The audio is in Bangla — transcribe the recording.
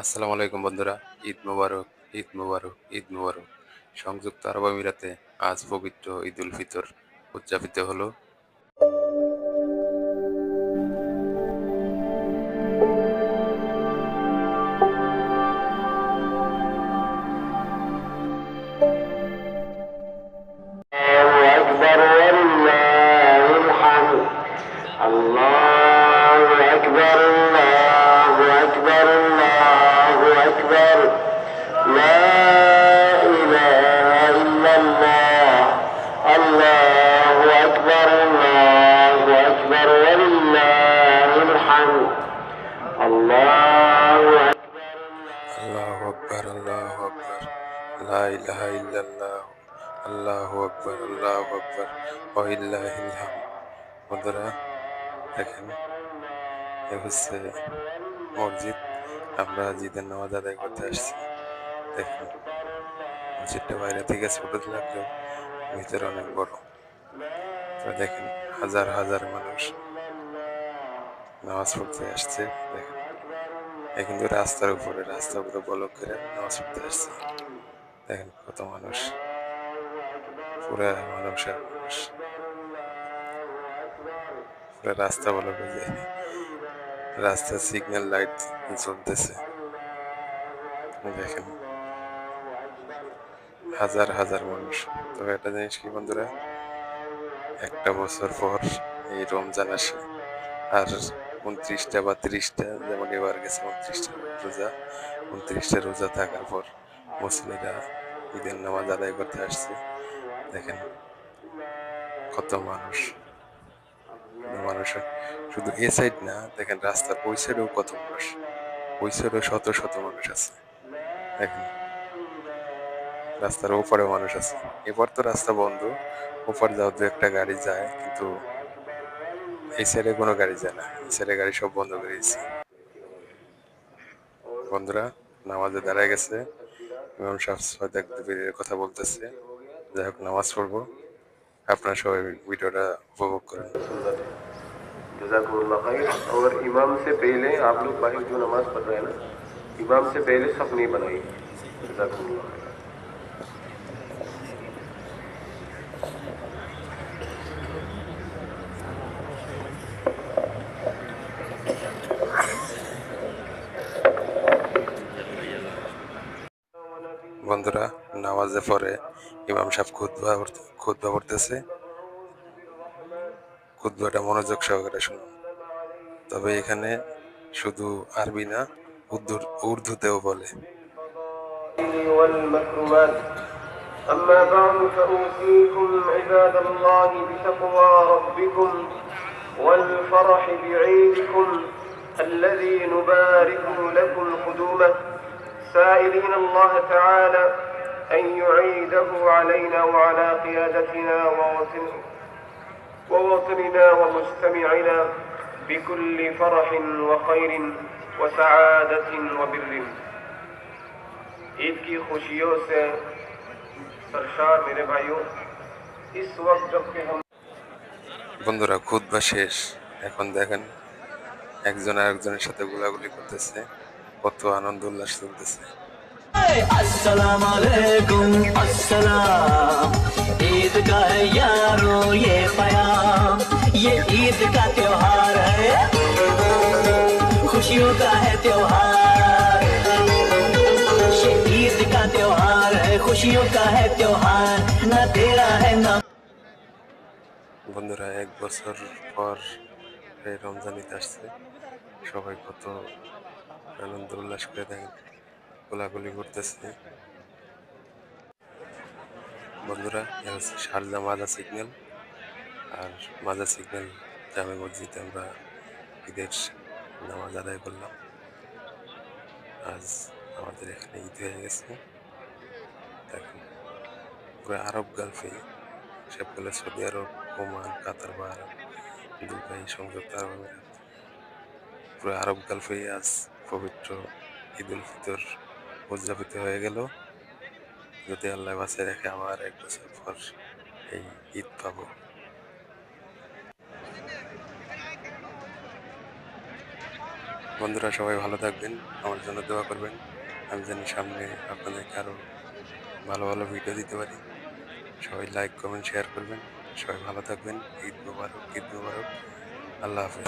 আসসালামু আলাইকুম বন্ধুরা, ঈদ মুবারক ঈদ মুবারক ঈদ মুবারক। সংযুক্ত আরব আমিরাতে আজ পবিত্র ঈদ উল ফিতর উদযাপিত হলো। الله أكبر আল্লাহু আকবার আল্লাহু আকবার লা ইলাহা ইল্লাল্লাহ আল্লাহু আকবার আল্লাহু আকবার ওয়া ইল্লাহিল হামদ বন্ধুরা দেখেন এ হচ্ছে মসজিদ আমরা ঈদের নামাজ আদায় করতে আসছি দেখেন মসজিদটা বাইরে থেকে ছোট লাগলেও ভিতরে অনেক বড় তো দেখেন হাজার হাজার মানুষ নামাজ পড়তে আসছে। দেখেন এই কিন্তু রাস্তার উপরে রাস্তার উপরে বলক করে নামাজ পড়তে আসছে। দেখেন কত মানুষ। পুরা মানুষ আর মানুষ। পুরা রাস্তা বলক যে রাস্তার সিগন্যাল লাইট জ্বলতেছে। দেখেন, হাজার হাজার মানুষ। তবে একটা জিনিস কি বন্ধুরা? একটা বছর পর এই রমজান আসে। আর উনত্রিশটা বা ত্রিশটা, যেমন এবার গেছে উনত্রিশটা রোজা। উনত্রিশটা রোজা থাকার পর মুসলিরা ঈদের নামাজ আদায় করতে আসছে। দেখেন কত মানুষ। মানুষ শুধু এ সাইড না, দেখেন রাস্তার ওই সাইডেও কত মানুষ। ওই সাইডেও শত শত মানুষ আছে। দেখেন রাস্তার ওপারেও মানুষ আছে। এবার তো রাস্তা বন্ধ, ওপার যাও দু একটা গাড়ি যায়, কিন্তু এই সাইডে কোনো গাড়ি যায় না এই সাইডে গাড়ি সব বন্ধ করে দিয়েছে বন্ধুরা নামাজে দাঁড়ায় গেছে ইমাম সাহেব সৈয়দ একদবিরের কথা বলতেছে যাই হোক নামাজ পড়বো আপনারা সবাই ভিডিওটা উপভোগ করেন जजाकुल्ला खैर और इमाम से पहले आप लोग बाहर जो नमाज पढ़ रहे हैं ना इमाम से पहले सब नहीं बनाई जजाकुल्ला বন্ধুরা নামাজে পরে ইমাম সাহেব খুদ্া খুদ্া পড়তেছে খুদ্বাটা মনোযোগ সহকারে শুনুন তবে এখানে শুধু আরবি না উর্দুর উর্দুতেও বলে والمكرمات أما بعد فأوصيكم عباد الله بتقوى ربكم والفرح بعيدكم الذي نبارك لكم قدومه سائلين الله تعالى أن يعيده علينا وعلى قيادتنا ووطن ووطننا ومجتمعنا بكل فرح وخير وسعادة وبر عید کی خوشیوں سے سرشار میرے بھائیوں اس وقت جب کہ ہم বন্ধুরা খুদ বা শেষ এখন দেখেন একজন আরেকজনের সাথে গোলাগুলি করতেছে কত আনন্দ উল্লাস চলতেছে अस्सलाम वालेकुम अस्सलाम ईद का है यारो ये प्याम ये ईद का त्योहार है खुशियों का है त्योहार ये ईद का त्योहार है खुशियों का है त्योहार ना तेरा है ना বন্ধুরা এক বছর পর এই রমজান ঈদ আসছে সবাই কত আনন্দ উল্লাস করে দেখেন। গোলাগুলি করতেছে। বন্ধুরা, এ হচ্ছে শারজা মাজা সিগন্যাল আর মাজা সিগন্যাল জামে মসজিদে আমরা ঈদের নামাজ আদায় করলাম। আজ আমাদের এখানে ঈদ হয়ে গেছে। দেখুন, পুরো আরব গালফে সবগুলো সৌদি আরব, ওমান, কাতার বা আরব দুবাই, সংযুক্ত আরব আমিরাত। পুরো আরব গালফে আজ পবিত্র ঈদ উল ফিতর উদযাপিত হয়ে গেল। যদি আল্লাহ বাঁচিয়ে রেখে, আবার এক বছর পর এই ঈদ পাবো। বন্ধুরা, সবাই ভালো থাকবেন, আমার জন্য দোয়া করবেন। আমি যেন সামনে আপনাদেরকে আরও ভালো ভালো ভিডিও দিতে পারি। সবাই লাইক কমেন্ট শেয়ার করবেন। সবাই ভালো থাকবেন। ঈদ মুবারক ঈদ মুবারক। I love it.